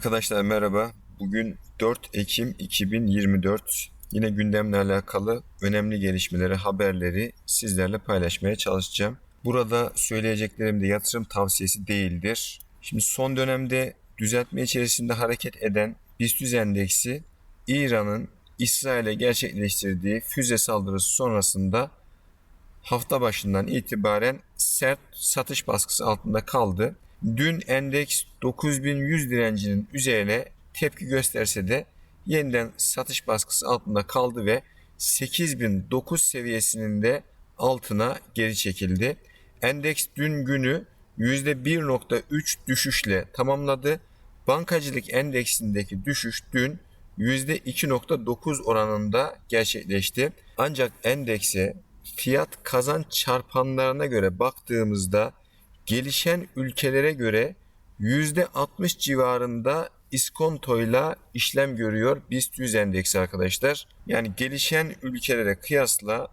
Arkadaşlar merhaba. Bugün 4 Ekim 2024. Yine gündemle alakalı önemli gelişmeleri, haberleri sizlerle paylaşmaya çalışacağım. Burada söyleyeceklerim de yatırım tavsiyesi değildir. Şimdi son dönemde düzeltme içerisinde hareket eden BIST endeksi İran'ın İsrail'e gerçekleştirdiği füze saldırısı sonrasında hafta başından itibaren sert satış baskısı altında kaldı. Dün endeks 9100 direncinin üzerine tepki gösterse de yeniden satış baskısı altında kaldı ve 8009 seviyesinin de altına geri çekildi. Endeks dün günü %1.3 düşüşle tamamladı. Bankacılık endeksindeki düşüş dün %2.9 oranında gerçekleşti. Ancak endekse fiyat kazanç çarpanlarına göre baktığımızda gelişen ülkelere göre %60 civarında iskontoyla işlem görüyor BIST 100 endeksi arkadaşlar. Yani gelişen ülkelere kıyasla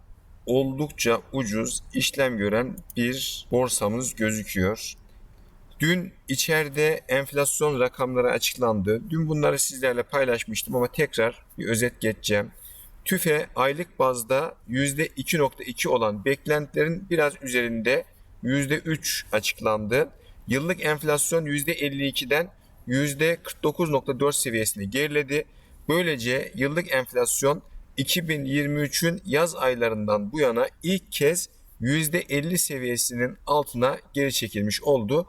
oldukça ucuz işlem gören bir borsamız gözüküyor. Dün içeride enflasyon rakamları açıklandı. Dün bunları sizlerle paylaşmıştım ama tekrar bir özet geçeceğim. TÜFE aylık bazda %2.2 olan beklentilerin biraz üzerinde %3 açıklandı. Yıllık enflasyon %52'den %49.4 seviyesine geriledi. Böylece yıllık enflasyon 2023'ün yaz aylarından bu yana ilk kez %50 seviyesinin altına geri çekilmiş oldu.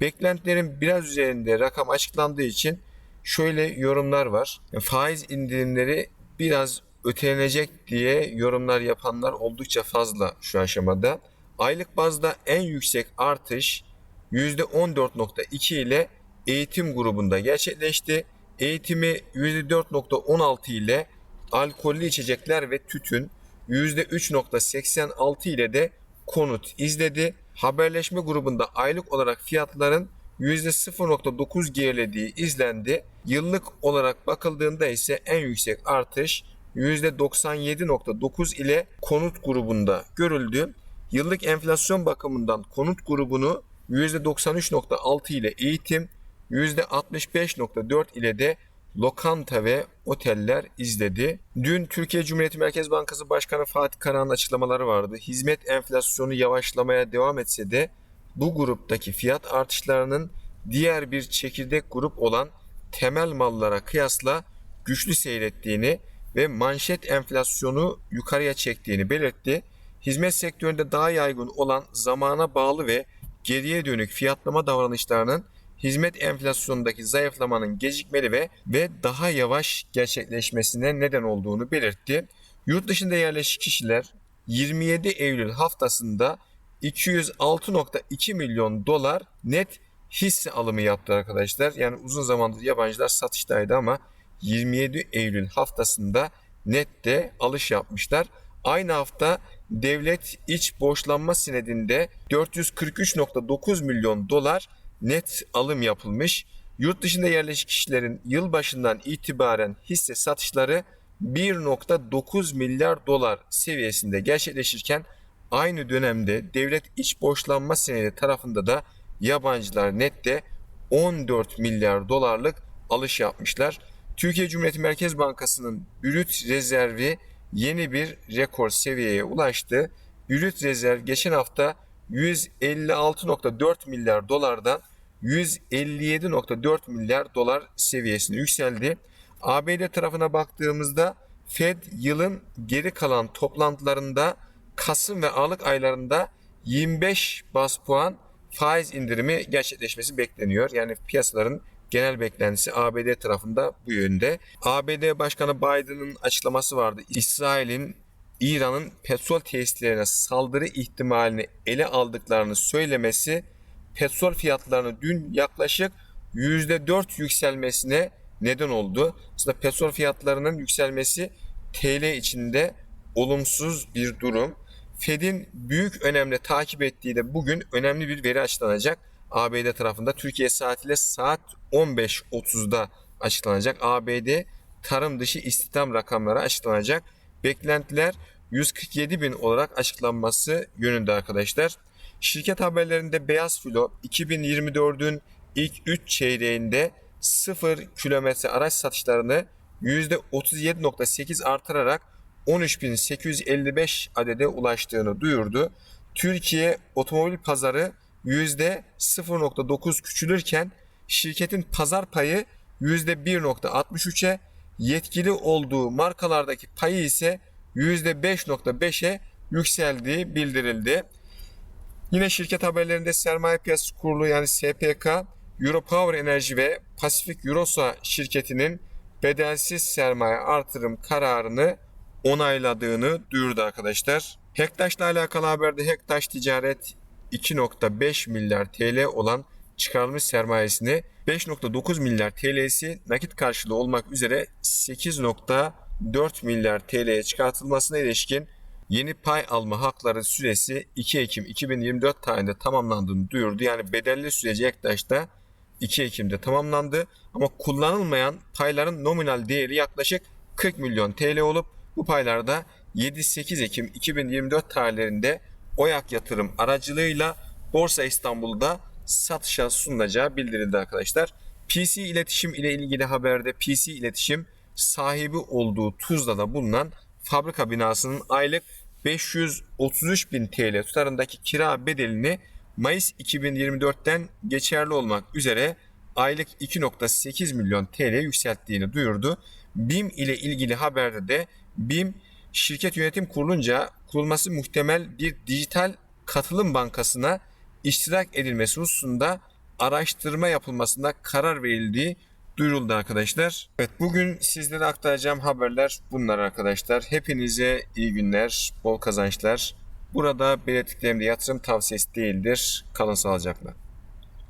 Beklentilerin biraz üzerinde rakam açıklandığı için şöyle yorumlar var. Faiz indirimleri biraz ötelenecek diye yorumlar yapanlar oldukça fazla şu aşamada. Aylık bazda en yüksek artış %14.2 ile eğitim grubunda gerçekleşti. Eğitimi %4.16 ile alkollü içecekler ve tütün %3.86 ile de konut izledi. Haberleşme grubunda aylık olarak fiyatların %0.9 gerilediği izlendi. Yıllık olarak bakıldığında ise en yüksek artış %97.9 ile konut grubunda görüldü. Yıllık enflasyon bakımından konut grubunu %93.6 ile eğitim, %65.4 ile de lokanta ve oteller izledi. Dün Türkiye Cumhuriyeti Merkez Bankası Başkanı Fatih Karahan'ın açıklamaları vardı. Hizmet enflasyonu yavaşlamaya devam etse de bu gruptaki fiyat artışlarının diğer bir çekirdek grup olan temel mallara kıyasla güçlü seyrettiğini ve manşet enflasyonu yukarıya çektiğini belirtti. Hizmet sektöründe daha yaygın olan zamana bağlı ve geriye dönük fiyatlama davranışlarının hizmet enflasyonundaki zayıflamanın gecikmeli ve ve daha yavaş gerçekleşmesine neden olduğunu belirtti. Yurt dışında yerleşik kişiler 27 Eylül haftasında 206.2 milyon dolar net hisse alımı yaptı arkadaşlar. Yani uzun zamandır yabancılar satıştaydı ama 27 Eylül haftasında nette alış yapmışlar. Aynı hafta devlet iç borçlanma senedinde 443.9 milyon dolar net alım yapılmış. Yurt dışında yerleşik kişilerin yılbaşından itibaren hisse satışları 1.9 milyar dolar seviyesinde gerçekleşirken aynı dönemde devlet iç borçlanma senedi tarafında da yabancılar nette 14 milyar dolarlık alış yapmışlar. Türkiye Cumhuriyeti Merkez Bankası'nın brüt rezervi yeni bir rekor seviyeye ulaştı. Brüt rezerv geçen hafta 156.4 milyar dolardan 157.4 milyar dolar seviyesine yükseldi. ABD tarafına baktığımızda Fed yılın geri kalan toplantılarında Kasım ve Aralık aylarında 25 bas puan faiz indirimi gerçekleşmesi bekleniyor. Yani piyasaların genel beklentisi ABD tarafında bu yönde. ABD Başkanı Biden'ın açıklaması vardı. İsrail'in İran'ın petrol tesislerine saldırı ihtimalini ele aldıklarını söylemesi petrol fiyatlarını dün yaklaşık %4 yükselmesine neden oldu. Aslında petrol fiyatlarının yükselmesi TL içinde olumsuz bir durum. Fed'in büyük önemli takip ettiği de bugün önemli bir veri açıklanacak. ABD tarafında Türkiye saatiyle saat 15.30'da açıklanacak. ABD tarım dışı istihdam rakamları açıklanacak. Beklentiler 147 bin olarak açıklanması yönünde arkadaşlar. Şirket haberlerinde Beyaz Filo 2024'ün ilk 3 çeyreğinde sıfır kilometre araç satışlarını %37.8 artırarak 13.855 adede ulaştığını duyurdu. Türkiye otomobil pazarı %0.9 küçülürken şirketin pazar payı %1.63'e, yetkili olduğu markalardaki payı ise %5.5'e yükseldiği bildirildi. Yine şirket haberlerinde Sermaye Piyasası Kurulu yani SPK, Europower Enerji ve Pasifik Eurosa şirketinin bedelsiz sermaye artırım kararını onayladığını duyurdu arkadaşlar. Hektaş'la alakalı haberde Hektaş Ticaret 2.5 milyar TL olan çıkarılmış sermayesini 5.9 milyar TL'si nakit karşılığı olmak üzere 8.4 milyar TL'ye çıkartılmasına ilişkin yeni pay alma hakları süresi 2 Ekim 2024 tarihinde tamamlandığını duyurdu. Yani bedelli süreci Ektaş'ta 2 Ekim'de tamamlandı. Ama kullanılmayan payların nominal değeri yaklaşık 40 milyon TL olup bu paylarda 7-8 Ekim 2024 tarihlerinde OYAK yatırım aracılığıyla Borsa İstanbul'da satışa sunulacağı bildirildi arkadaşlar. PC iletişim ile ilgili haberde PC iletişim sahibi olduğu Tuzla'da bulunan fabrika binasının aylık 533 bin TL tutarındaki kira bedelini Mayıs 2024'ten geçerli olmak üzere aylık 2.8 milyon TL yükselttiğini duyurdu. BİM ile ilgili haberde de BİM şirket yönetim kurulunca kurulması muhtemel bir dijital katılım bankasına iştirak edilmesi hususunda araştırma yapılmasında karar verildiği duyuruldu arkadaşlar. Evet bugün sizlere aktaracağım haberler bunlar arkadaşlar. Hepinize iyi günler, bol kazançlar. Burada belirttiklerim de yatırım tavsiyesi değildir. Kalın sağlıcakla.